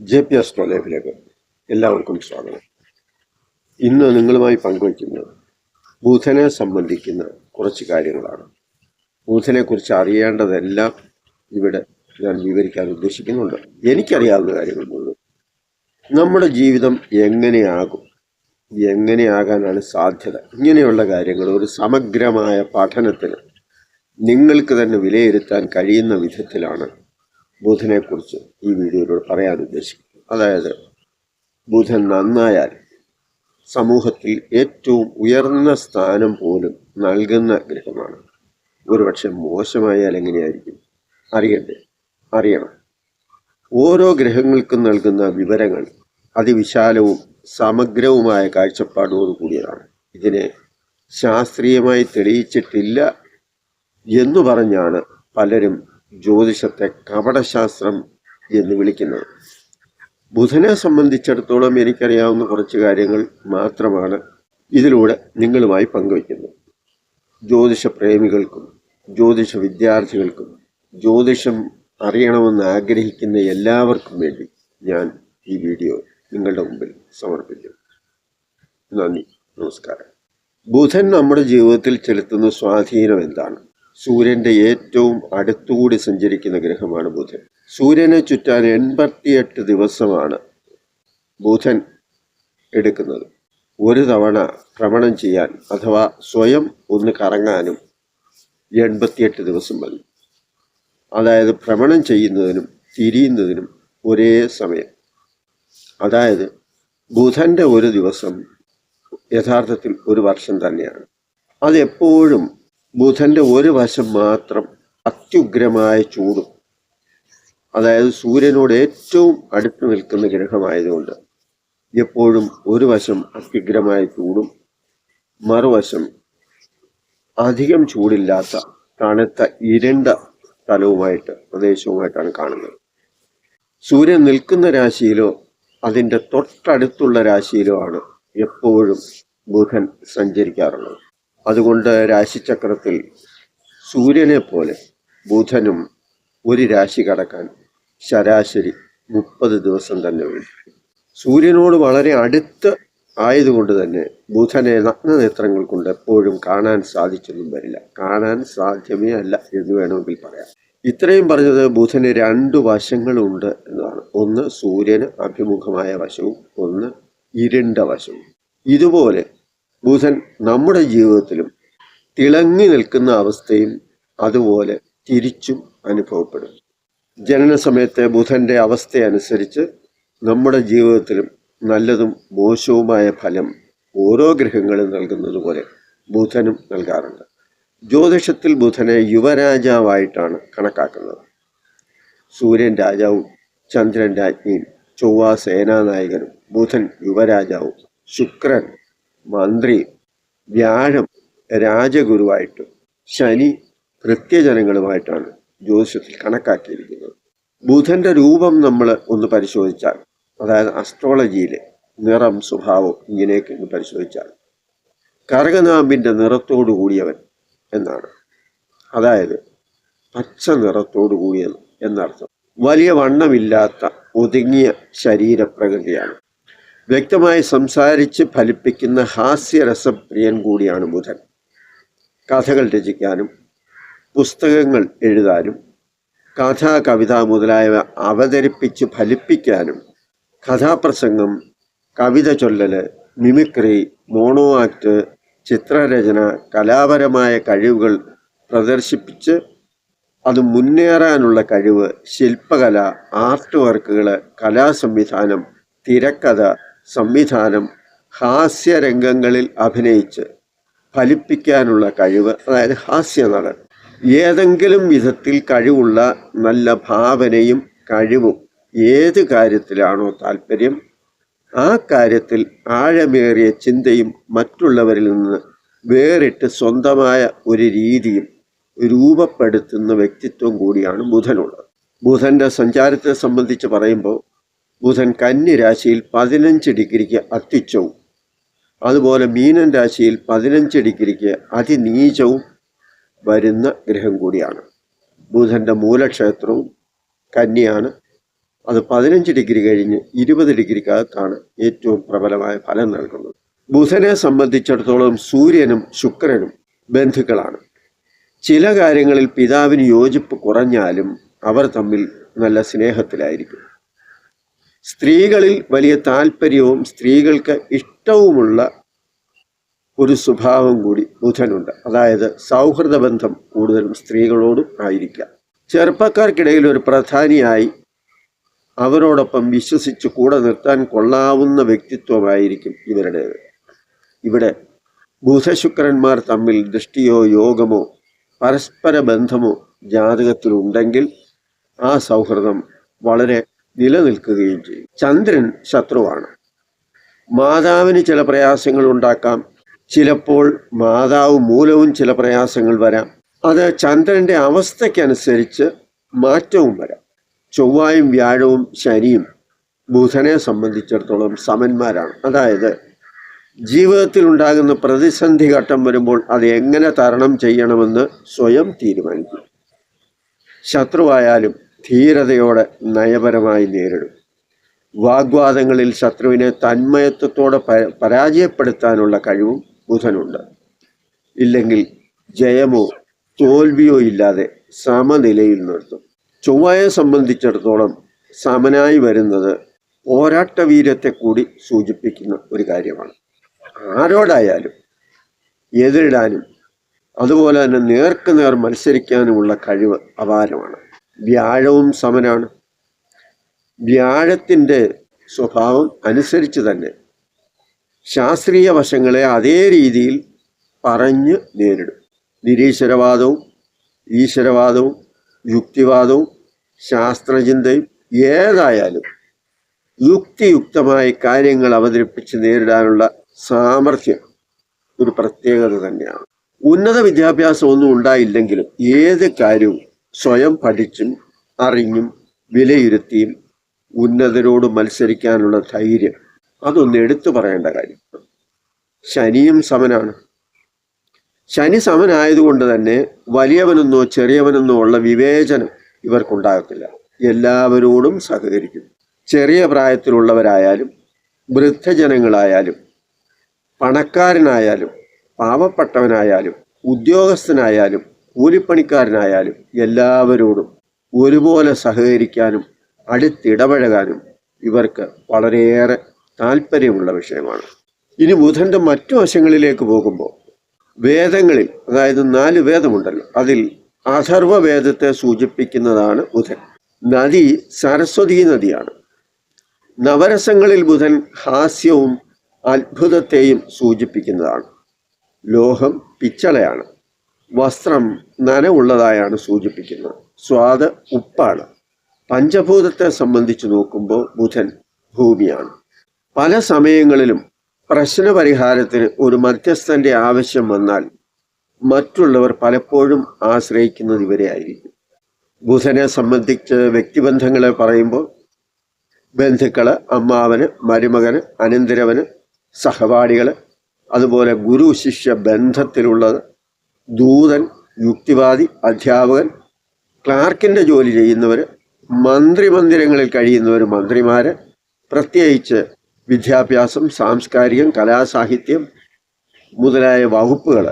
J P astro ലൈഫിലേക്ക് എല്ലാവർക്കും സ്വാഗതം. ഇന്ന് നിങ്ങളുമായി പങ്കുവയ്ക്കുന്നത് ബുധനെ സംബന്ധിക്കുന്ന കുറച്ച് കാര്യങ്ങളാണ്. ബുധനെക്കുറിച്ച് അറിയേണ്ടതെല്ലാം ഇവിടെ ഞാൻ വിവരിക്കാൻ ഉദ്ദേശിക്കുന്നുണ്ട്. എനിക്കറിയാവുന്ന കാര്യങ്ങൾ മുഴുവൻ. നമ്മുടെ ജീവിതം എങ്ങനെയാകും? എങ്ങനെയാകാനാണ് സാധ്യത? ഇങ്ങനെയുള്ള കാര്യങ്ങൾ ഒരു സമഗ്രമായ പഠനത്തിന് നിങ്ങൾക്ക് തന്നെ വിലയിരുത്താൻ കഴിയുന്ന വിധത്തിലാണ് ബുധനെക്കുറിച്ച് ഈ വീഡിയോയിലൂടെ പറയാൻ ഉദ്ദേശിക്കുന്നു. അതായത് ബുധൻ നന്നായാൽ സമൂഹത്തിൽ ഏറ്റവും ഉയർന്ന സ്ഥാനം പോലും നൽകുന്ന ഗ്രഹമാണ്. ഒരുപക്ഷെ മോശമായാൽ എങ്ങനെയായിരിക്കും അറിയണ്ടേ? അറിയണം. ഓരോ ഗ്രഹങ്ങൾക്കും നൽകുന്ന വിവരങ്ങൾ അതിവിശാലവും സമഗ്രവുമായ കാഴ്ചപ്പാടോട് കൂടിയതാണ്. ഇതിനെ ശാസ്ത്രീയമായി തെളിയിച്ചിട്ടില്ല എന്നു പറഞ്ഞാണ് പലരും ജ്യോതിഷത്തെ കപടശാസ്ത്രം എന്ന് വിളിക്കുന്നത് ബുധനെ സംബന്ധിച്ചിടത്തോളം എനിക്കറിയാവുന്ന കുറച്ച് കാര്യങ്ങൾ മാത്രമാണ് ഇതിലൂടെ നിങ്ങളുമായി പങ്കുവയ്ക്കുന്നത്. ജ്യോതിഷ പ്രേമികൾക്കും ജ്യോതിഷ വിദ്യാർത്ഥികൾക്കും ജ്യോതിഷം അറിയണമെന്ന് ആഗ്രഹിക്കുന്ന എല്ലാവർക്കും വേണ്ടി ഞാൻ ഈ വീഡിയോ നിങ്ങളുടെ മുമ്പിൽ സമർപ്പിക്കും നന്ദി. നമസ്കാരം. ബുധൻ നമ്മുടെ ജീവിതത്തിൽ ചെലുത്തുന്ന സ്വാധീനം എന്താണ്? സൂര്യന്റെ ഏറ്റവും അടുത്തുകൂടി സഞ്ചരിക്കുന്ന ഗ്രഹമാണ് ബുധൻ. സൂര്യനെ ചുറ്റാൻ എൺപത്തിയെട്ട് ദിവസമാണ് ബുധൻ എടുക്കുന്നത്. ഒരു തവണ ഭ്രമണം ചെയ്യാൻ അഥവാ സ്വയം ഒന്ന് കറങ്ങാനും എൺപത്തിയെട്ട് ദിവസം മതി അതായത് ഭ്രമണം ചെയ്യുന്നതിനും തിരിയുന്നതിനും ഒരേ സമയം. അതായത് ബുധന്റെ ഒരു ദിവസം യഥാർത്ഥത്തിൽ ഒരു വർഷം തന്നെയാണ്. അതെപ്പോഴും ബുധന്റെ ഒരു വശം മാത്രം അത്യുഗ്രമായ ചൂടും. അതായത് സൂര്യനോട് ഏറ്റവും അടുത്ത് നിൽക്കുന്ന ഗ്രഹമായതുകൊണ്ട് എപ്പോഴും ഒരു വശം അത്യുഗ്രമായ ചൂടും മറുവശം അധികം ചൂടില്ലാത്ത തണുത്ത ഇരുണ്ട സ്ഥലവുമായിട്ട് പ്രദേശവുമായിട്ടാണ് കാണുന്നത്. സൂര്യൻ നിൽക്കുന്ന രാശിയിലോ അതിന്റെ തൊട്ടടുത്തുള്ള രാശിയിലോ ആണ് എപ്പോഴും ബുധൻ സഞ്ചരിക്കാറുള്ളത്. അതുകൊണ്ട് രാശിചക്രത്തിൽ സൂര്യനെ പോലെ ബുധനും ഒരു രാശി കടക്കാൻ ശരാശരി മുപ്പത് ദിവസം തന്നെ വേണ്ടി സൂര്യനോട് വളരെ അടുത്ത് ആയതുകൊണ്ട് തന്നെ ബുധനെ നഗ്നനേത്രങ്ങൾ കൊണ്ട് എപ്പോഴും കാണാൻ സാധിച്ചൊന്നും വരില്ല. കാണാൻ സാധ്യമേ അല്ല എന്ന് വേണമെങ്കിൽ പറയാം. ഇത്രയും പറഞ്ഞത് ബുധന് രണ്ട് വശങ്ങളുണ്ട് എന്നതാണ്. ഒന്ന് സൂര്യന് അഭിമുഖമായ വശവും ഒന്ന് ഇരുണ്ട വശവും. ഇതുപോലെ ബുധൻ നമ്മുടെ ജീവിതത്തിലും തിളങ്ങി നിൽക്കുന്ന അവസ്ഥയും അതുപോലെ തിരിച്ചും അനുഭവപ്പെടും ജനന സമയത്തെ ബുധന്റെ അവസ്ഥയനുസരിച്ച് നമ്മുടെ ജീവിതത്തിലും നല്ലതും മോശവുമായ ഫലം ഓരോ ഗ്രഹങ്ങളും നൽകുന്നത് പോലെ ബുധനും നൽകാറുണ്ട്. ജ്യോതിഷത്തിൽ ബുധനെ യുവരാജാവായിട്ടാണ് കണക്കാക്കുന്നത്. സൂര്യൻ രാജാവും ചന്ദ്രൻ രാജ്ഞിയും ചൊവ്വ സേനാനായകനും ബുധൻ യുവരാജാവും ശുക്രൻ മന്ത്രിയും വ്യാഴം രാജഗുരുവായിട്ടും ശനി കൃത്യജനങ്ങളുമായിട്ടാണ് ജ്യോതിഷത്തിൽ കണക്കാക്കിയിരിക്കുന്നത്. ബുധന്റെ രൂപം നമ്മൾ ഒന്ന് പരിശോധിച്ചാൽ അതായത് അസ്ട്രോളജിയിലെ നിറം സ്വഭാവം ഇങ്ങനെയൊക്കെ ഒന്ന് പരിശോധിച്ചാൽ കരകനാമ്പിന്റെ നിറത്തോടു കൂടിയവൻ എന്നാണ്. അതായത് പച്ച നിറത്തോടു കൂടിയത് എന്നർത്ഥം. വലിയ വണ്ണമില്ലാത്ത ഒതുങ്ങിയ ശരീരപ്രകൃതിയാണ്. വ്യക്തമായി സംസാരിച്ച് ഫലിപ്പിക്കുന്ന ഹാസ്യരസപ്രിയൻ കൂടിയാണ് ബുധൻ. കഥകൾ രചിക്കാനും പുസ്തകങ്ങൾ എഴുതാനും കഥ കവിത മുതലായവ അവതരിപ്പിച്ച് ഫലിപ്പിക്കാനും കഥാപ്രസംഗം കവിത ചൊല്ലല് മിമിക്രി മോണോ ആക്ട് ചിത്രരചന കലാപരമായ കഴിവുകൾ പ്രദർശിപ്പിച്ച് അത് മുന്നേറാനുള്ള കഴിവ് ശില്പകല ആർട്ട് വർക്കുകൾ കലാസംവിധാനം തിരക്കഥ സംവിധാനം ഹാസ്യരംഗങ്ങളിൽ അഭിനയിച്ച് ഫലിപ്പിക്കാനുള്ള കഴിവ് അതായത് ഹാസ്യ നടൻ. ഏതെങ്കിലും വിധത്തിൽ കഴിവുള്ള നല്ല ഭാവനയും കഴിവും ഏത് കാര്യത്തിലാണോ താല്പര്യം ആ കാര്യത്തിൽ ആഴമേറിയ ചിന്തയും മറ്റുള്ളവരിൽ നിന്ന് വേറിട്ട് സ്വന്തമായ ഒരു രീതിയും രൂപപ്പെടുത്തുന്ന വ്യക്തിത്വം കൂടിയാണ് ബുധനുള്ളത്. ബുധന്റെ സഞ്ചാരത്തെ സംബന്ധിച്ച് പറയുമ്പോൾ ബുധൻ കന്നി രാശിയിൽ പതിനഞ്ച് ഡിഗ്രിക്ക് അത്യുച്ചവും അതുപോലെ മീനൻ രാശിയിൽ പതിനഞ്ച് ഡിഗ്രിക്ക് അതിനീചവും വരുന്ന ഗ്രഹം കൂടിയാണ്. ബുധന്റെ മൂലക്ഷേത്രവും കന്നിയാണ് അത് പതിനഞ്ച് ഡിഗ്രി കഴിഞ്ഞ് ഇരുപത് ഡിഗ്രിക്കകത്താണ് ഏറ്റവും പ്രബലമായ ഫലം നൽകുന്നത്. ബുധനെ സംബന്ധിച്ചിടത്തോളം സൂര്യനും ശുക്രനും ബന്ധുക്കളാണ്. ചില കാര്യങ്ങളിൽ പിതാവിന് യോജിപ്പ് കുറഞ്ഞാലും അവർ തമ്മിൽ നല്ല സ്നേഹത്തിലായിരിക്കും. സ്ത്രീകളിൽ വലിയ താല്പര്യവും സ്ത്രീകൾക്ക് ഇഷ്ടവുമുള്ള ഒരു സ്വഭാവം കൂടി ബുധനുണ്ട്. അതായത് സൗഹൃദ ബന്ധം കൂടുതലും സ്ത്രീകളോടും ആയിരിക്കാം. ചെറുപ്പക്കാർക്കിടയിൽ ഒരു പ്രധാനിയായി അവരോടൊപ്പം വിശ്വസിച്ച് കൂടെ നിർത്താൻ കൊള്ളാവുന്ന വ്യക്തിത്വമായിരിക്കും ഇവരുടേത്. ഇവിടെ ബുധശുക്രന്മാർ തമ്മിൽ ദൃഷ്ടിയോ യോഗമോ പരസ്പര ബന്ധമോ ജാതകത്തിലുണ്ടെങ്കിൽ ആ സൗഹൃദം വളരെ നിലനിൽക്കുകയും ചെയ്യും. ചന്ദ്രൻ ശത്രുവാണ്. മാതാവിന് ചില പ്രയാസങ്ങൾ ഉണ്ടാക്കാം. ചിലപ്പോൾ മാതാവ് മൂലവും ചില പ്രയാസങ്ങൾ വരാം. അത് ചന്ദ്രന്റെ അവസ്ഥയ്ക്കനുസരിച്ച് മാറ്റവും വരാം. ചൊവ്വായും വ്യാഴവും ശനിയും ബുധനെ സംബന്ധിച്ചിടത്തോളം സമന്മാരാണ്. അതായത് ജീവിതത്തിൽ ഉണ്ടാകുന്ന പ്രതിസന്ധി ഘട്ടം വരുമ്പോൾ അത് എങ്ങനെ തരണം ചെയ്യണമെന്ന് സ്വയം തീരുമാനിക്കും. ശത്രുവായാലും ധീരതയോടെ നയപരമായി നേരിടും. വാഗ്വാദങ്ങളിൽ ശത്രുവിനെ തന്മയത്വത്തോടെ പരാജയപ്പെടുത്താനുള്ള കഴിവും ബുധനുണ്ട്. ഇല്ലെങ്കിൽ ജയമോ തോൽവിയോ ഇല്ലാതെ സമനിലയിൽ നിർത്തും. ചൊവ്വയെ സംബന്ധിച്ചിടത്തോളം സമനായി വരുന്നത് പോരാട്ട വീര്യത്തെ കൂടി സൂചിപ്പിക്കുന്ന ഒരു കാര്യമാണ്. ആരോടായാലും എതിരിടാനും അതുപോലെ തന്നെ നേർക്കുനേർ മത്സരിക്കാനുമുള്ള കഴിവ് അപാരമാണ്. വ്യാഴവും സമനാണ്. വ്യാഴത്തിന്റെ സ്വഭാവം അനുസരിച്ച് തന്നെ ശാസ്ത്രീയ വശങ്ങളെ അതേ രീതിയിൽ പറഞ്ഞ് നേരിടും. നിരീശ്വരവാദവും ഈശ്വരവാദവും യുക്തിവാദവും ശാസ്ത്രചിന്തയും ഏതായാലും യുക്തിയുക്തമായ കാര്യങ്ങൾ അവതരിപ്പിച്ച് നേരിടാനുള്ള സാമർഥ്യം ഒരു പ്രത്യേകത തന്നെയാണ്. ഉന്നത വിദ്യാഭ്യാസം ഒന്നും ഉണ്ടായില്ലെങ്കിലും ഏത് കാര്യവും സ്വയം പഠിച്ചും അറിഞ്ഞും വിലയിരുത്തിയും ഉന്നതരോട് മത്സരിക്കാനുള്ള ധൈര്യം. അതൊന്ന് എടുത്തു പറയേണ്ട കാര്യം. ശനിയും സമനാണ്. ശനി സമനായതുകൊണ്ട് തന്നെ വലിയവനെന്നോ ചെറിയവനെന്നോ ഉള്ള വിവേചനം ഇവർക്കുണ്ടാകത്തില്ല. എല്ലാവരോടും സഹകരിക്കും. ചെറിയ പ്രായത്തിലുള്ളവരായാലും വൃദ്ധജനങ്ങളായാലും പണക്കാരനായാലും പാവപ്പെട്ടവനായാലും ഉദ്യോഗസ്ഥനായാലും കൂലിപ്പണിക്കാരനായാലും എല്ലാവരോടും ഒരുപോലെ സഹകരിക്കാനും അടുത്തിടപഴകാനും ഇവർക്ക് വളരെയേറെ താല്പര്യമുള്ള വിഷയമാണ്. ഇനി ബുധന്റെ മറ്റു വശങ്ങളിലേക്ക് പോകുമ്പോൾ വേദങ്ങളിൽ അതായത് നാല് വേദമുണ്ടല്ലോ അതിൽ അഥർവ വേദത്തെ സൂചിപ്പിക്കുന്നതാണ് ബുധൻ. നദി സരസ്വതി നദിയാണ്. നവരസങ്ങളിൽ ബുധൻ ഹാസ്യവും അത്ഭുതത്തെയും സൂചിപ്പിക്കുന്നതാണ്. ലോഹം പിച്ചളയാണ്. വസ്ത്രം നനവുള്ളതായാണ് സൂചിപ്പിക്കുന്നത്. സ്വാദ് ഉപ്പാണ്. പഞ്ചഭൂതത്തെ സംബന്ധിച്ച് നോക്കുമ്പോൾ ബുധൻ ഭൂമിയാണ്. പല സമയങ്ങളിലും പ്രശ്നപരിഹാരത്തിന് ഒരു മധ്യസ്ഥന്റെ ആവശ്യം വന്നാൽ മറ്റുള്ളവർ പലപ്പോഴും ആശ്രയിക്കുന്നത് ഇവരെ ആയിരിക്കും. ബുധനെ സംബന്ധിച്ച് വ്യക്തിബന്ധങ്ങളെ പറയുമ്പോൾ ബന്ധുക്കൾ അമ്മാവന് മരുമകന് അനന്തരവന് സഹപാഠികൾ അതുപോലെ ഗുരു ശിഷ്യ ബന്ധത്തിലുള്ളത് ദൂതൻ യുക്തിവാദി അധ്യാപകൻ ക്ലാർക്കിന്റെ ജോലി ചെയ്യുന്നവർ മന്ത്രിമന്ദിരങ്ങളിൽ കഴിയുന്നവർ മന്ത്രിമാർ പ്രത്യേകിച്ച് വിദ്യാഭ്യാസം സാംസ്കാരികം കലാസാഹിത്യം മുതലായ വകുപ്പുകൾ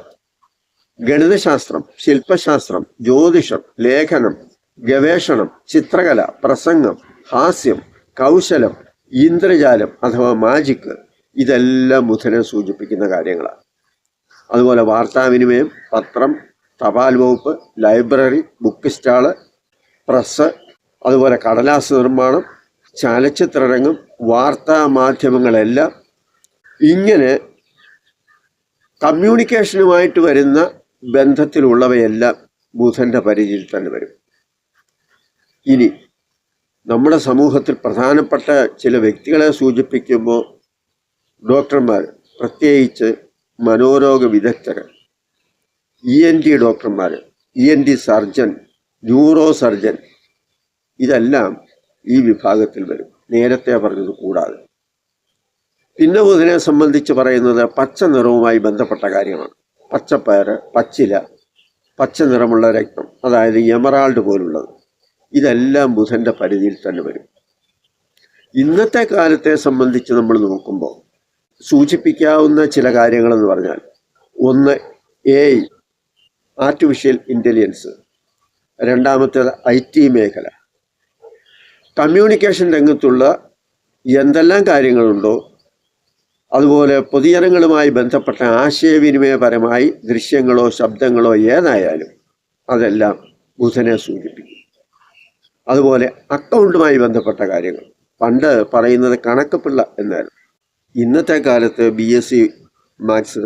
ഗണിതശാസ്ത്രം ശില്പശാസ്ത്രം ജ്യോതിഷം ലേഖനം ഗവേഷണം ചിത്രകല പ്രസംഗം ഹാസ്യം കൗശലം ഇന്ദ്രജാലം അഥവാ മാജിക്ക് ഇതെല്ലാം ബുധനെ സൂചിപ്പിക്കുന്ന കാര്യങ്ങളാണ്. അതുപോലെ വാർത്താവിനിമയം പത്രം തപാൽ വകുപ്പ് ലൈബ്രറി ബുക്ക് സ്റ്റാൾ പ്രസ് അതുപോലെ കടലാസ് നിർമ്മാണം ചലച്ചിത്രരംഗം വാർത്താ മാധ്യമങ്ങളെല്ലാം ഇങ്ങനെ കമ്മ്യൂണിക്കേഷനുമായിട്ട് വരുന്ന ബന്ധത്തിലുള്ളവയെല്ലാം ബുധന്റെ പരിധിയിൽ തന്നെ വരും. ഇനി നമ്മുടെ സമൂഹത്തിൽ പ്രധാനപ്പെട്ട ചില വ്യക്തികളെ സൂചിപ്പിക്കുമ്പോൾ ഡോക്ടർമാർ പ്രത്യേകിച്ച് മനോരോഗ വിദഗ്ധർ ഇ എൻ ടി ഡോക്ടർമാർ E N T surgeon neuro surgeon ഇതെല്ലാം ഈ വിഭാഗത്തിൽ വരും. നേരത്തെ പറഞ്ഞത് കൂടാതെ. പിന്നെ ബുധനെ സംബന്ധിച്ച് പറയുന്നത് പച്ച നിറവുമായി ബന്ധപ്പെട്ട കാര്യമാണ്. പച്ചപ്പയർ പച്ചില പച്ച നിറമുള്ള രക്തം അതായത് എമറാൾഡ് പോലുള്ളത്. ഇതെല്ലാം ബുധന്റെ പരിധിയിൽ തന്നെ വരും. ഇന്നത്തെ കാലത്തെ സംബന്ധിച്ച് നമ്മൾ നോക്കുമ്പോൾ സൂചിപ്പിക്കാവുന്ന ചില കാര്യങ്ങളെന്ന് പറഞ്ഞാൽ ഒന്ന് എ ആർട്ടിഫിഷ്യൽ ഇന്റലിജൻസ് രണ്ടാമത്തേത് ഐ ടി മേഖല. കമ്മ്യൂണിക്കേഷൻ രംഗത്തുള്ള എന്തെല്ലാം കാര്യങ്ങളുണ്ടോ അതുപോലെ പൊതുജനങ്ങളുമായി ബന്ധപ്പെട്ട ആശയവിനിമയപരമായി ദൃശ്യങ്ങളോ ശബ്ദങ്ങളോ ഏതായാലും അതെല്ലാം ബുധനെ സൂചിപ്പിക്കും. അതുപോലെ അക്കൗണ്ടുമായി ബന്ധപ്പെട്ട കാര്യങ്ങൾ. പണ്ട് പറയുന്നത് കണക്കപ്പിള്ള എന്നായിരുന്നു. ഇന്നത്തെ കാലത്ത് B S C maths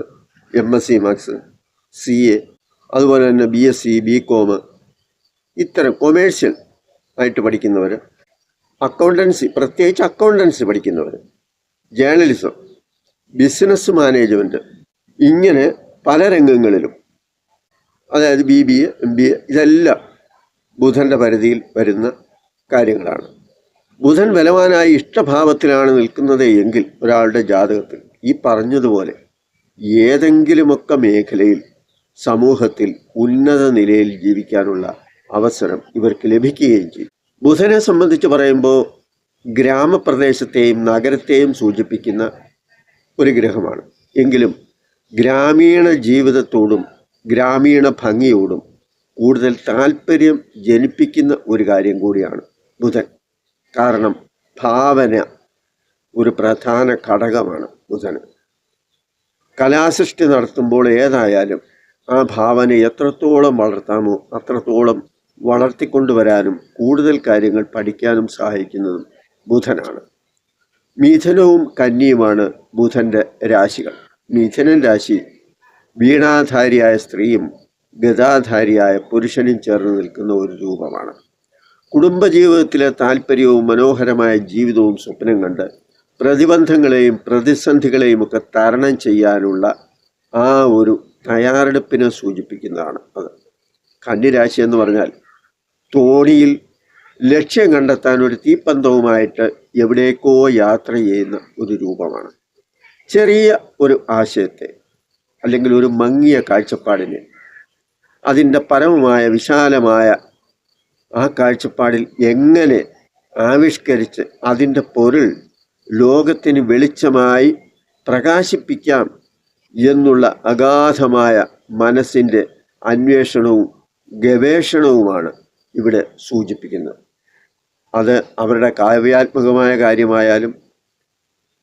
M S C maths C A അതുപോലെ തന്നെ B S C B com ഇത്തരം കൊമേഴ്ഷ്യൽ ആയിട്ട് പഠിക്കുന്നവർ അക്കൗണ്ടൻസി പ്രത്യേകിച്ച് അക്കൗണ്ടൻസി പഠിക്കുന്നവർ ജേണലിസം ബിസിനസ് മാനേജ്മെന്റ് ഇങ്ങനെ പല രംഗങ്ങളിലും അതായത് B B A M B A ഇതെല്ലാം ബുധന്റെ പരിധിയിൽ വരുന്ന കാര്യങ്ങളാണ്. ബുധൻ ബലവാനായി ഇഷ്ടഭാവത്തിലാണ് നിൽക്കുന്നത് എങ്കിൽ ഒരാളുടെ ജാതകത്തിൽ ഈ പറഞ്ഞതുപോലെ ഏതെങ്കിലുമൊക്കെ മേഖലയിൽ സമൂഹത്തിൽ ഉന്നത നിലയിൽ ജീവിക്കാനുള്ള അവസരം ഇവർക്ക് ലഭിക്കുകയും ചെയ്യും. ബുധനെ സംബന്ധിച്ച് പറയുമ്പോൾ ഗ്രാമപ്രദേശത്തെയും നഗരത്തെയും സൂചിപ്പിക്കുന്ന ഒരു ഗ്രഹമാണ്. എങ്കിലും ഗ്രാമീണ ജീവിതത്തോടും ഗ്രാമീണ ഭംഗിയോടും കൂടുതൽ താല്പര്യം ജനിപ്പിക്കുന്ന ഒരു കാര്യം കൂടിയാണ് ബുധൻ. കാരണം ഭാവന ഒരു പ്രധാന ഘടകമാണ് ബുധന്. കലാസൃഷ്ടി നടത്തുമ്പോൾ ഏതായാലും ആ ഭാവന എത്രത്തോളം വളർത്താമോ അത്രത്തോളം വളർത്തിക്കൊണ്ടുവരാനും കൂടുതൽ കാര്യങ്ങൾ പഠിക്കാനും സഹായിക്കുന്നതും ബുധനാണ്. മിഥുനവും കന്നിയുമാണ് ബുധന്റെ രാശികൾ. മിഥുനൻ രാശി വീണാധാരിയായ സ്ത്രീയും ഗതാധാരിയായ പുരുഷനും ചേർന്ന് നിൽക്കുന്ന ഒരു രൂപമാണ്. കുടുംബജീവിതത്തിലെ താല്പര്യവും മനോഹരമായ ജീവിതവും സ്വപ്നം കണ്ട് പ്രതിബന്ധങ്ങളെയും പ്രതിസന്ധികളെയും ഒക്കെ തരണം ചെയ്യാനുള്ള ആ ഒരു തയ്യാറെടുപ്പിനെ സൂചിപ്പിക്കുന്നതാണ് അത്. കന്നിരാശി എന്ന് പറഞ്ഞാൽ തോണിയിൽ ലക്ഷ്യം കണ്ടെത്താൻ ഒരു തീപ്പന്തവുമായിട്ട് എവിടേക്കോ യാത്ര ചെയ്യുന്ന ഒരു രൂപമാണ്. ചെറിയ ഒരു ആശയത്തെ അല്ലെങ്കിൽ ഒരു മങ്ങിയ കാഴ്ചപ്പാടിനെ അതിന്റെ പരമമായ വിശാലമായ ആ കാഴ്ചപ്പാടിൽ എങ്ങനെ ആവിഷ്കരിച്ച് അതിന്റെ പൊരുൾ ലോകത്തിന് വെളിച്ചമായി പ്രകാശിപ്പിക്കാം എന്നുള്ള അഗാധമായ മനസ്സിന്റെ അന്വേഷണവും ഗവേഷണവുമാണ് ഇവിടെ സൂചിപ്പിക്കുന്നത്. അത് അവരുടെ കാവ്യാത്മകമായ കാര്യമായാലും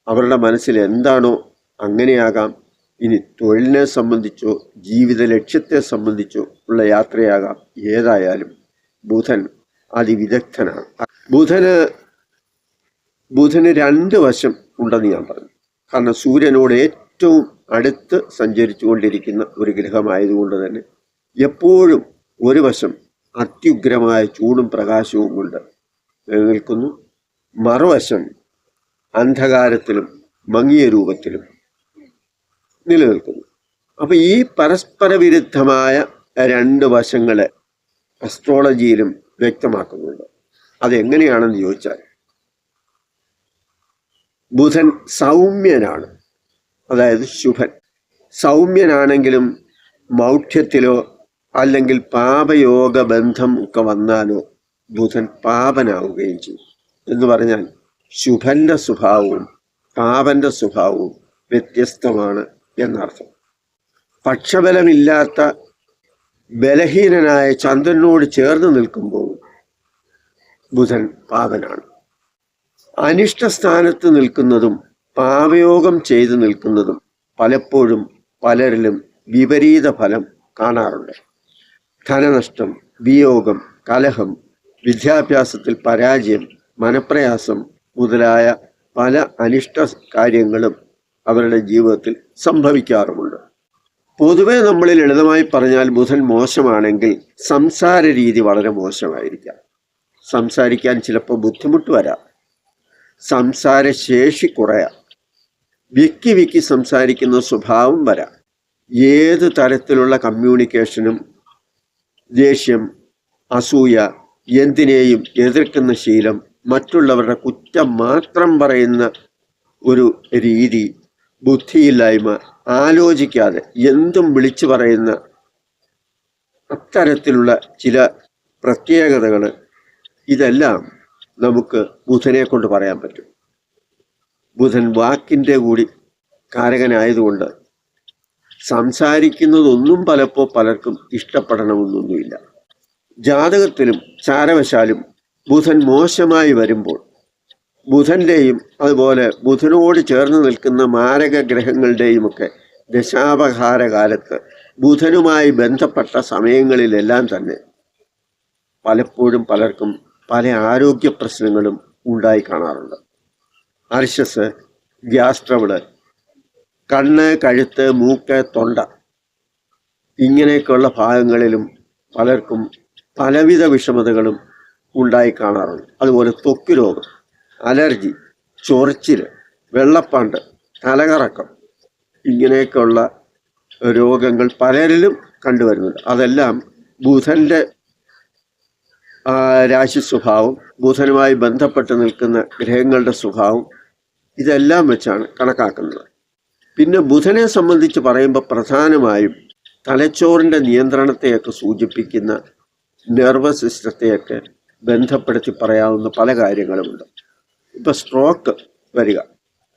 അവരുടെ മനസ്സിൽ എന്താണോ അങ്ങനെയാകാം. ഇനി തൊഴിലിനെ സംബന്ധിച്ചോ ജീവിത ലക്ഷ്യത്തെ സംബന്ധിച്ചോ ഉള്ള യാത്രയാകാം. ഏതായാലും ബുധൻ അതിവിദഗ്ധനാണ് ബുധന് ബുധന് രണ്ട് വശം ഉണ്ടെന്ന് ഞാൻ പറഞ്ഞു. കാരണം സൂര്യനോട് ഏറ്റവും അടുത്ത് സഞ്ചരിച്ചു കൊണ്ടിരിക്കുന്ന ഒരു ഗ്രഹമായതുകൊണ്ട് തന്നെ എപ്പോഴും ഒരു വശം അത്യുഗ്രമായ ചൂടും പ്രകാശവും കൊണ്ട് നിലനിൽക്കുന്നു. മറുവശം അന്ധകാരത്തിലും മങ്ങിയ രൂപത്തിലും നിലനിൽക്കുന്നു. അപ്പോൾ ഈ പരസ്പര വിരുദ്ധമായ രണ്ട് വശങ്ങളെ അസ്ട്രോളജിയിലും വ്യക്തമാക്കുന്നുണ്ട്. അതെങ്ങനെയാണെന്ന് ചോദിച്ചാൽ ബുധൻ സൗമ്യനാണ്. അതായത് ശുഭൻ. സൗമ്യനാണെങ്കിലും മൗഢ്യത്തിലോ അല്ലെങ്കിൽ പാപയോഗ ബന്ധം ഒക്കെ വന്നാലോ ബുധൻ പാപനാവുകയും ചെയ്യും. എന്ന് പറഞ്ഞാൽ ശുഭന്റെ സ്വഭാവവും പാപന്റെ സ്വഭാവവും വ്യത്യസ്തമാണ് എന്നർത്ഥം. പക്ഷബലമില്ലാത്ത ബലഹീനനായ ചന്ദ്രനോട് ചേർന്ന് നിൽക്കുമ്പോൾ ബുധൻ പാപനാണ്. അനിഷ്ട സ്ഥാനത്ത് നിൽക്കുന്നതും പാവയോഗം ചെയ്തു നിൽക്കുന്നതും പലപ്പോഴും പലരിലും വിപരീത ഫലം കാണാറുണ്ട്. ധനനഷ്ടം വിയോഗം കലഹം വിദ്യാഭ്യാസത്തിൽ പരാജയം മനപ്രയാസം മുതലായ പല അനിഷ്ട കാര്യങ്ങളും അവരുടെ ജീവിതത്തിൽ സംഭവിക്കാറുമുണ്ട്. പൊതുവെ നമ്മൾ ലളിതമായി പറഞ്ഞാൽ ബുധൻ മോശമാണെങ്കിൽ സംസാര രീതി വളരെ മോശമായിരിക്കാം. സംസാരിക്കാൻ ചിലപ്പോൾ ബുദ്ധിമുട്ട് വരാം. സംസാര ശേഷി കുറയാം. വിക്കി വിക്കി സംസാരിക്കുന്ന സ്വഭാവം വരാം. ഏത് തരത്തിലുള്ള കമ്മ്യൂണിക്കേഷനും ദേഷ്യം അസൂയ എന്തിനേയും എതിർക്കുന്ന ശീലം മറ്റുള്ളവരുടെ കുറ്റം മാത്രം പറയുന്ന ഒരു രീതി ബുദ്ധിയില്ലായ്മ ആലോചിക്കാതെ എന്തും വിളിച്ചു പറയുന്ന അത്തരത്തിലുള്ള ചില പ്രത്യേകതകൾ ഇതെല്ലാം നമുക്ക് ബുധനെ കൊണ്ട് പറയാൻ പറ്റും. ബുധൻ വാക്കിന്റെ കൂടി കാരകനായതുകൊണ്ട് സംസാരിക്കുന്നതൊന്നും പലപ്പോൾ പലർക്കും ഇഷ്ടപ്പെടണമെന്നൊന്നുമില്ല. ജാതകത്തിലും ചാരവശാലും ബുധൻ മോശമായി വരുമ്പോൾ ബുധന്റെയും അതുപോലെ ബുധനോട് ചേർന്ന് നിൽക്കുന്ന മാരക ഗ്രഹങ്ങളുടെയും ഒക്കെ ദശാപഹാര കാലത്ത് ബുധനുമായി ബന്ധപ്പെട്ട സമയങ്ങളിലെല്ലാം തന്നെ പലപ്പോഴും പലർക്കും പല ആരോഗ്യ പ്രശ്നങ്ങളും ഉണ്ടായി കാണാറുണ്ട്. അർശസ് ഗ്യാസ് ട്രബിൾ കണ്ണ് കഴുത്ത് മൂക്ക് തൊണ്ട ഇങ്ങനെയൊക്കെയുള്ള ഭാഗങ്ങളിലും പലർക്കും പലവിധ വിഷമതകളും ഉണ്ടായി കാണാറുണ്ട്. അതുപോലെ ത്വക്ക് രോഗം. അലർജി ചൊറിച്ചിൽ വെള്ളപ്പാണ്ട് തലകറക്കം ഇങ്ങനെയൊക്കെയുള്ള രോഗങ്ങൾ പലരിലും കണ്ടുവരുന്നുണ്ട്. അതെല്ലാം ബുധന്റെ രാശി സ്വഭാവം ബുധനുമായി ബന്ധപ്പെട്ട് നിൽക്കുന്ന ഗ്രഹങ്ങളുടെ സ്വഭാവം ഇതെല്ലാം വെച്ചാണ് കണക്കാക്കുന്നത്. പിന്നെ ബുധനെ സംബന്ധിച്ച് പറയുമ്പോൾ പ്രധാനമായും തലച്ചോറിന്റെ നിയന്ത്രണത്തെയൊക്കെ സൂചിപ്പിക്കുന്ന നെർവസ് സിസ്റ്റത്തെയൊക്കെ ബന്ധപ്പെടുത്തി പറയാവുന്ന പല കാര്യങ്ങളുമുണ്ട്. ഇപ്പം സ്ട്രോക്ക് വരിക.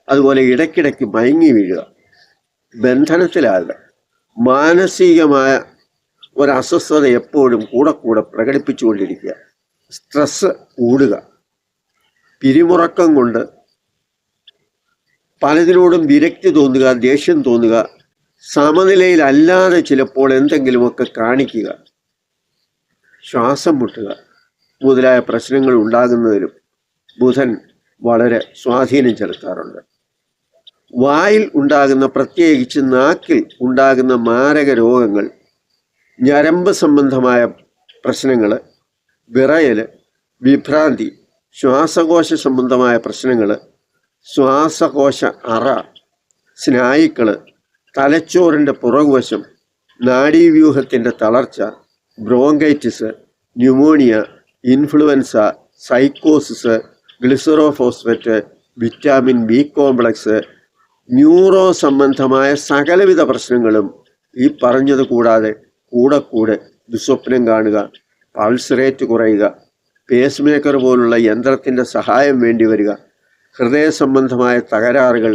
അതുപോലെ ഇടയ്ക്കിടയ്ക്ക് മയങ്ങി വീഴുക. ബന്ധനത്തിലാകുക. മാനസികമായ ഒരസ്വസ്ഥത എപ്പോഴും കൂടെ കൂടെ പ്രകടിപ്പിച്ചുകൊണ്ടിരിക്കുക. സ്ട്രെസ് കൂടുക. പിരിമുറക്കം കൊണ്ട് പലതിനോടും വിരക്തി തോന്നുക ദേഷ്യം തോന്നുക സമനിലയിലല്ലാതെ ചിലപ്പോൾ എന്തെങ്കിലുമൊക്കെ കാണിക്കുക ശ്വാസം മുട്ടുക മുതലായ പ്രശ്നങ്ങൾ ഉണ്ടാകുന്നതിലും ബുധൻ വളരെ സ്വാധീനം ചെലുത്താറുണ്ട്. വായിൽ ഉണ്ടാകുന്ന പ്രത്യേകിച്ച് നാക്കിൽ ഉണ്ടാകുന്ന മാരക രോഗങ്ങൾ ഞരമ്പ് സംബന്ധമായ പ്രശ്നങ്ങൾ വിറയൽ വിഭ്രാന്തി ശ്വാസകോശ സംബന്ധമായ പ്രശ്നങ്ങൾ ശ്വാസകോശ അറ സ്നായുക്കൾ തലച്ചോറിന്റെ പുറകുവശം നാഡീവ്യൂഹത്തിന്റെ തളർച്ച bronchitis pneumonia influenza സൈക്കോസിസ് glycerophosphate vitamin B complex neuro സംബന്ധമായ സകലവിധ പ്രശ്നങ്ങളും ഈ പറഞ്ഞത് കൂടാതെ കൂടെ കൂടെ ദുസ്വപ്നം കാണുക പൾസ് റേറ്റ് കുറയുക പേസ് മേക്കർ പോലുള്ള യന്ത്രത്തിന്റെ സഹായം വേണ്ടി വരിക ഹൃദയ സംബന്ധമായ തകരാറുകൾ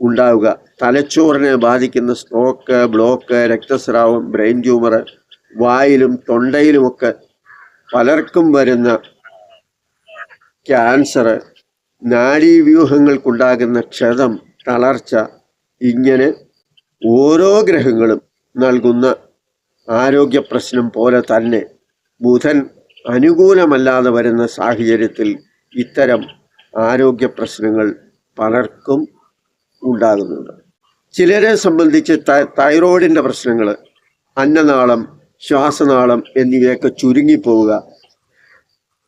ഉണ്ടാവുക തലച്ചോറിനെ ബാധിക്കുന്ന സ്ട്രോക്ക് ബ്ലോക്ക് രക്തസ്രാവം ബ്രെയിൻ ട്യൂമർ വായിലും തൊണ്ടയിലുമൊക്കെ പലർക്കും വരുന്ന ക്യാൻസർ നാഡീവ്യൂഹങ്ങൾക്കുണ്ടാകുന്ന ക്ഷതം തളർച്ച ഇങ്ങനെ ഓരോ ഗ്രഹങ്ങളും നൽകുന്ന ആരോഗ്യ പ്രശ്നം പോലെ തന്നെ ബുധൻ അനുകൂലമല്ലാതെ വരുന്ന സാഹചര്യത്തിൽ ഇത്തരം ആരോഗ്യ പ്രശ്നങ്ങൾ പലർക്കും ഉണ്ടാകുന്നുണ്ട്. ചിലരെ സംബന്ധിച്ച് തൈറോയിഡിന്റെ പ്രശ്നങ്ങൾ അന്നനാളം ശ്വാസനാളം എന്നിവയൊക്കെ ചുരുങ്ങിപ്പോവുക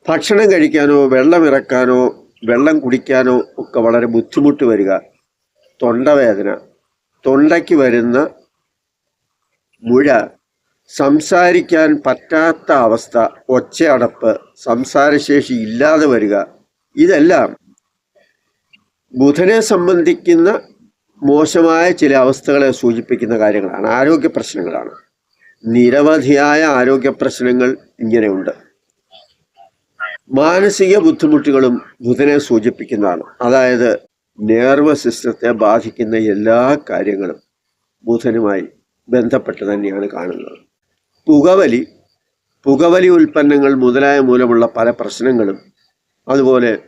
ഭക്ഷണം കഴിക്കാനോ വെള്ളം ഇറക്കാനോ വെള്ളം കുടിക്കാനോ ഒക്കെ വളരെ ബുദ്ധിമുട്ട് വരിക. തൊണ്ടവേദന. തൊണ്ടയ്ക്ക് വരുന്ന മുഴ സംസാരിക്കാൻ പറ്റാത്ത അവസ്ഥ ഒച്ചയടപ്പ് സംസാരശേഷി ഇല്ലാതെ വരിക. ഇതെല്ലാം ബുധനെ സംബന്ധിക്കുന്ന മോശമായ ചില അവസ്ഥകളെ സൂചിപ്പിക്കുന്ന കാര്യങ്ങളാണ്. ആരോഗ്യ പ്രശ്നങ്ങളാണ്. നിരവധിയായ ആരോഗ്യ പ്രശ്നങ്ങൾ ഇങ്ങനെയുണ്ട്. മാനസിക ബുദ്ധിമുട്ടുകളും ബുധനെ സൂചിപ്പിക്കുന്നതാണ്. അതായത് നേർവ സിസ്റ്റത്തെ ബാധിക്കുന്ന എല്ലാ കാര്യങ്ങളും ബുധനുമായി ബന്ധപ്പെട്ട് തന്നെയാണ് കാണുന്നത്. പുകവലി പുകവലി ഉൽപ്പന്നങ്ങൾ മുതലായ മൂലമുള്ള പല പ്രശ്നങ്ങളും അതുപോലെ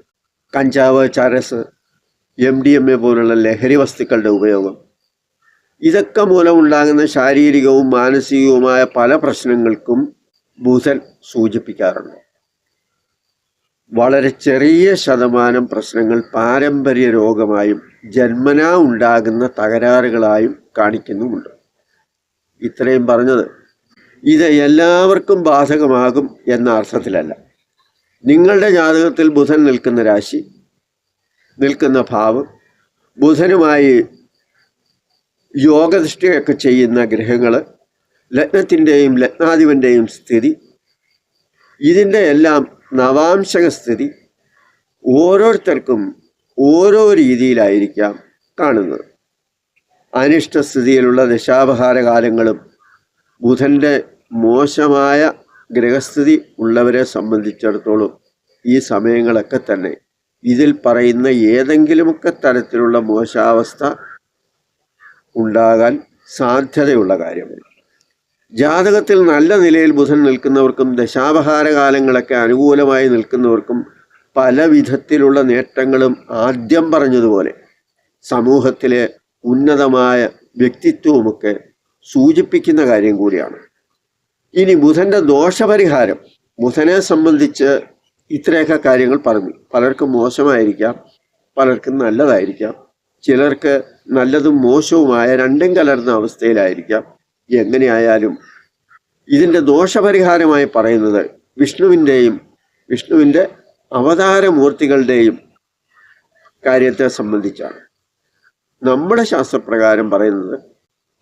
കഞ്ചാവ് ചരസ് എം ഡി എം എ പോലുള്ള ലഹരി വസ്തുക്കളുടെ ഉപയോഗം ഇതൊക്കെ മൂലമുണ്ടാകുന്ന ശാരീരികവും മാനസികവുമായ പല പ്രശ്നങ്ങൾക്കും ബുധൻ സൂചിപ്പിക്കാറുണ്ട്. വളരെ ചെറിയ ശതമാനം പ്രശ്നങ്ങൾ പാരമ്പര്യ രോഗമായും ജന്മനാ ഉണ്ടാകുന്ന തകരാറുകളായും കാണിക്കുന്നുമുണ്ട്. ഇത്രയും പറഞ്ഞത് ഇത് എല്ലാവർക്കും ബാധകമാകും എന്ന അർത്ഥത്തിലല്ല. നിങ്ങളുടെ ജാതകത്തിൽ ബുധൻ നിൽക്കുന്ന രാശി നിൽക്കുന്ന ഭാവം ബുധനുമായി യോഗദൃഷ്ടിയൊക്കെ ചെയ്യുന്ന ഗ്രഹങ്ങൾ ലഗ്നത്തിന്റെയും ലഗ്നാധിപന്റെയും സ്ഥിതി ഇതിന്റെ എല്ലാം നവാംശക സ്ഥിതി ഓരോരുത്തർക്കും ഓരോ രീതിയിലായിരിക്കാം കാണുന്നത്. അനിഷ്ടസ്ഥിതിയിലുള്ള ദശാപഹാര കാലങ്ങളും ബുധന്റെ മോശമായ ഗ്രഹസ്ഥിതി ഉള്ളവരെ സംബന്ധിച്ചിടത്തോളം ഈ സമയങ്ങളൊക്കെ തന്നെ ഇതിൽ പറയുന്ന ഏതെങ്കിലുമൊക്കെ തരത്തിലുള്ള മോശാവസ്ഥ ഉണ്ടാകാൻ സാധ്യതയുള്ള കാര്യമാണ്. ജാതകത്തിൽ നല്ല നിലയിൽ ബുധൻ നിൽക്കുന്നവർക്കും ദശാപഹാര കാലങ്ങളൊക്കെ അനുകൂലമായി നിൽക്കുന്നവർക്കും പല വിധത്തിലുള്ള നേട്ടങ്ങളും ആദ്യം പറഞ്ഞതുപോലെ സമൂഹത്തിലെ ഉന്നതമായ വ്യക്തിത്വവുമൊക്കെ സൂചിപ്പിക്കുന്ന കാര്യം കൂടിയാണ്. ഇനി ബുധന്റെ ദോഷപരിഹാരം ബുധനെ സംബന്ധിച്ച് ഇത്രയൊക്കെ കാര്യങ്ങൾ പറഞ്ഞു. പലർക്കും മോശമായിരിക്കാം പലർക്കും നല്ലതായിരിക്കാം ചിലർക്ക് നല്ലതും മോശവുമായ രണ്ടും കലർന്ന അവസ്ഥയിലായിരിക്കാം. എങ്ങനെയായാലും ഇതിന്റെ ദോഷപരിഹാരമായി പറയുന്നത് വിഷ്ണുവിന്റെയും വിഷ്ണുവിന്റെ അവതാരമൂർത്തികളുടെയും കാര്യത്തെ സംബന്ധിച്ചാണ്. നമ്മുടെ ശാസ്ത്രപ്രകാരം പറയുന്നത്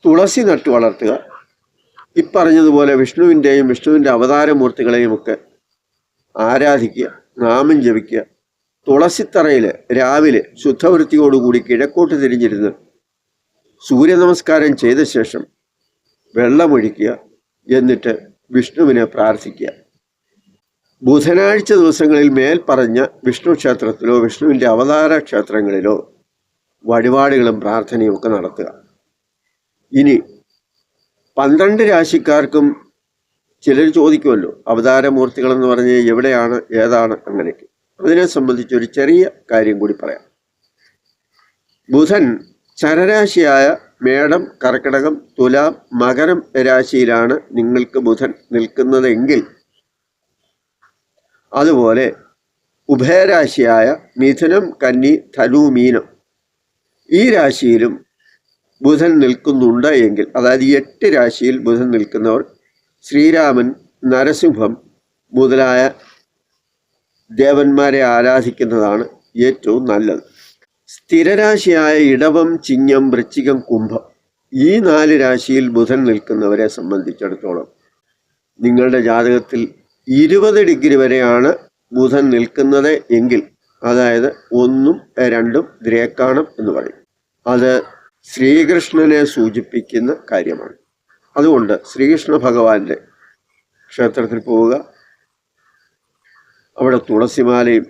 തുളസി നട്ടു വളർത്തുക. ഇപ്പറഞ്ഞതുപോലെ വിഷ്ണുവിന്റെയും വിഷ്ണുവിന്റെ അവതാരമൂർത്തികളെയും ഒക്കെ ആരാധിക്കുക നാമം ജപിക്കുക. തുളസിത്തറയിൽ രാവിലെ ശുദ്ധവൃത്തിയോടുകൂടി കിഴക്കോട്ട് തിരിഞ്ഞിരുന്ന് സൂര്യനമസ്കാരം ചെയ്ത ശേഷം വെള്ളമൊഴിക്കുക എന്നിട്ട് വിഷ്ണുവിനെ പ്രാർത്ഥിക്കുക. ബുധനാഴ്ച ദിവസങ്ങളിൽ മേൽപ്പറഞ്ഞ വിഷ്ണു ക്ഷേത്രത്തിലോ വിഷ്ണുവിന്റെ അവതാര ക്ഷേത്രങ്ങളിലോ വഴിപാടുകളും പ്രാർത്ഥനയും ഒക്കെ നടത്തുക. ഇനി പന്ത്രണ്ട് രാശിക്കാർക്കും ചിലർ ചോദിക്കുമല്ലോ അവതാരമൂർത്തികൾ എന്ന് പറഞ്ഞ് എവിടെയാണ് ഏതാണ് അങ്ങനെയൊക്കെ. അതിനെ സംബന്ധിച്ച് ഒരു ചെറിയ കാര്യം കൂടി പറയാം. ബുധൻ ചരരാശിയായ മേടം കർക്കിടകം തുലാം മകരം രാശിയിലാണ് നിങ്ങൾക്ക് ബുധൻ നിൽക്കുന്നതെങ്കിൽ അതുപോലെ ഉഭയരാശിയായ മിഥുനം കന്നി ധനു മീനം ഈ രാശിയിലും ബുധൻ നിൽക്കുന്നുണ്ട് എങ്കിൽ അതായത് എട്ട് രാശിയിൽ ബുധൻ നിൽക്കുന്നവർ ശ്രീരാമൻ നരസിംഹം മുതലായ ദേവന്മാരെ ആരാധിക്കുന്നതാണ് ഏറ്റവും നല്ലത്. സ്ഥിരരാശിയായ ഇടവം ചിങ്ങം വൃശ്ചികം കുംഭം ഈ നാല് രാശിയിൽ ബുധൻ നിൽക്കുന്നവരെ സംബന്ധിച്ചിടത്തോളം നിങ്ങളുടെ ജാതകത്തിൽ ഇരുപത് ഡിഗ്രി വരെയാണ് ബുധൻ നിൽക്കുന്നത് എങ്കിൽ അതായത് ഒന്നും രണ്ടും ദ്രേക്കാണം എന്ന് പറയും. അത് ശ്രീകൃഷ്ണനെ സൂചിപ്പിക്കുന്ന കാര്യമാണ്. അതുകൊണ്ട് ശ്രീകൃഷ്ണ ഭഗവാന്റെ ക്ഷേത്രത്തിൽ പോവുക. അവിടെ തുളസിമാലയും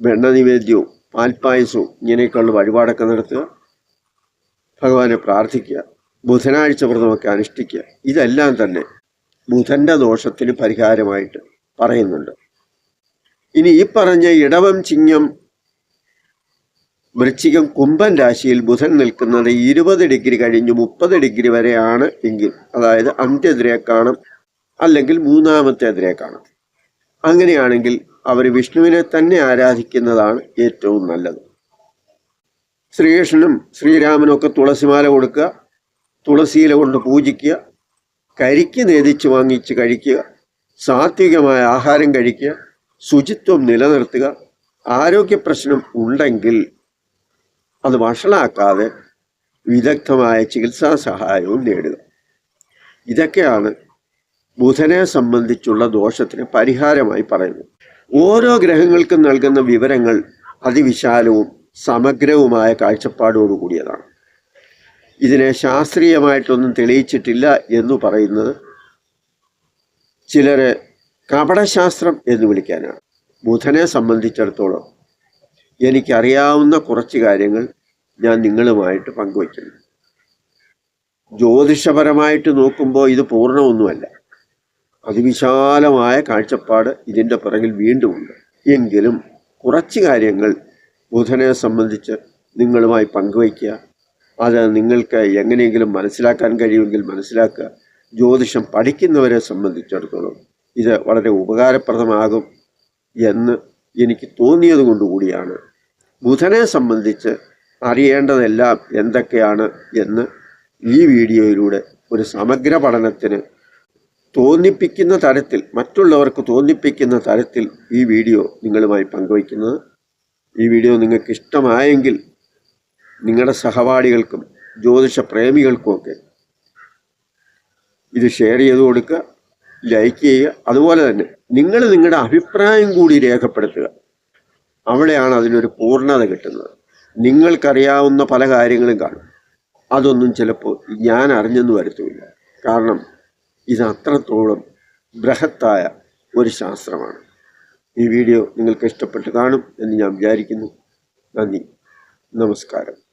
വെണ്ണ നിവേദ്യവും പാൽപ്പായസവും ഇങ്ങനെയൊക്കെയുള്ള വഴിപാടൊക്കെ നടത്തുക. ഭഗവാനെ പ്രാർത്ഥിക്കുക. ബുധനാഴ്ച വ്രതമൊക്കെ അനുഷ്ഠിക്കുക. ഇതെല്ലാം തന്നെ ബുധന്റെ ദോഷത്തിന് പരിഹാരമായിട്ട് പറയുന്നുണ്ട്. ഇനി ഈ പറഞ്ഞ ഇടവം ചിങ്ങം വൃശ്ചികം കുംഭൻ രാശിയിൽ ബുധൻ നിൽക്കുന്നത് ഇരുപത് ഡിഗ്രി കഴിഞ്ഞ് മുപ്പത് ഡിഗ്രി വരെയാണ് എങ്കിൽ അതായത് അന്ത്യദ്രേക്കാണം അല്ലെങ്കിൽ മൂന്നാമത്തെ ദ്രേക്കാണം. അങ്ങനെയാണെങ്കിൽ അവർ വിഷ്ണുവിനെ തന്നെ ആരാധിക്കുന്നതാണ് ഏറ്റവും നല്ലത്. ശ്രീകൃഷ്ണനും ശ്രീരാമനും ഒക്കെ തുളസിമാല കൊടുക്കുക തുളസിയില കൊണ്ട് പൂജിക്കുക കരിക്ക് നേതിച്ച് വാങ്ങിച്ച് കഴിക്കുക സാത്വികമായ ആഹാരം കഴിക്കുക ശുചിത്വം നിലനിർത്തുക ആരോഗ്യ പ്രശ്നം ഉണ്ടെങ്കിൽ അത് വഷളാക്കാതെ വിദഗ്ധമായ ചികിത്സാ സഹായവും നേടുക. ഇതൊക്കെയാണ് ബുധനെ സംബന്ധിച്ചുള്ള ദോഷത്തിന് പരിഹാരമായി പറയുന്നത്. ഓരോ ഗ്രഹങ്ങൾക്കും നൽകുന്ന വിവരങ്ങൾ അതിവിശാലവും സമഗ്രവുമായ കാഴ്ചപ്പാടോടുകൂടിയതാണ് ഇതിനെ ശാസ്ത്രീയമായിട്ടൊന്നും തെളിയിച്ചിട്ടില്ല എന്ന് പറയുന്നത് ചിലരെ കപടശാസ്ത്രം എന്ന് വിളിക്കാനാണ്. ബുധനെ സംബന്ധിച്ചിടത്തോളം എനിക്കറിയാവുന്ന കുറച്ച് കാര്യങ്ങൾ ഞാൻ നിങ്ങളുമായിട്ട് പങ്കുവയ്ക്കുന്നു. ജ്യോതിഷപരമായിട്ട് നോക്കുമ്പോൾ ഇത് പൂർണമൊന്നുമല്ല. അതിവിശാലമായ കാഴ്ചപ്പാട് ഇതിന്റെ പിറകിൽ വീണ്ടുമുണ്ട് എങ്കിലും കുറച്ച് കാര്യങ്ങൾ ബുധനെ സംബന്ധിച്ച് നിങ്ങളുമായി പങ്കുവയ്ക്കുക. അത് നിങ്ങൾക്ക് എങ്ങനെയെങ്കിലും മനസ്സിലാക്കാൻ കഴിയുമെങ്കിൽ മനസ്സിലാക്കുക. ജ്യോതിഷം പഠിക്കുന്നവരെ സംബന്ധിച്ചിടത്തോളം ഇത് വളരെ ഉപകാരപ്രദമാകും എന്ന് എനിക്ക് തോന്നിയത് കൊണ്ടുകൂടിയാണ് ബുധനെ സംബന്ധിച്ച് അറിയേണ്ടതെല്ലാം എന്തൊക്കെയാണ് എന്ന് ഈ വീഡിയോയിലൂടെ ഒരു സമഗ്ര പഠനത്തിന് തോന്നിപ്പിക്കുന്ന തരത്തിൽ മറ്റുള്ളവർക്ക് തോന്നിപ്പിക്കുന്ന തരത്തിൽ ഈ വീഡിയോ നിങ്ങളുമായി പങ്കുവയ്ക്കുന്നത്. ഈ വീഡിയോ നിങ്ങൾക്ക് ഇഷ്ടമായെങ്കിൽ നിങ്ങളുടെ സഹപാഠികൾക്കും ജ്യോതിഷ പ്രേമികൾക്കുമൊക്കെ ഇത് ഷെയർ ചെയ്ത് കൊടുക്കുക ലൈക്ക് ചെയ്യുക. അതുപോലെ തന്നെ നിങ്ങൾ നിങ്ങളുടെ അഭിപ്രായം കൂടി രേഖപ്പെടുത്തുക. അവിടെയാണ് അതിനൊരു പൂർണത കിട്ടുന്നത്. നിങ്ങൾക്കറിയാവുന്ന പല കാര്യങ്ങളും കാണും. അതൊന്നും ചിലപ്പോൾ ഞാൻ അറിഞ്ഞെന്ന് വരുത്തുമില്ല. കാരണം ഇത് അത്രത്തോളം ബൃഹത്തായ ഒരു ശാസ്ത്രമാണ്. ഈ വീഡിയോ നിങ്ങൾക്ക് ഇഷ്ടപ്പെട്ട് കാണും എന്ന് ഞാൻ വിചാരിക്കുന്നു. നന്ദി. നമസ്കാരം.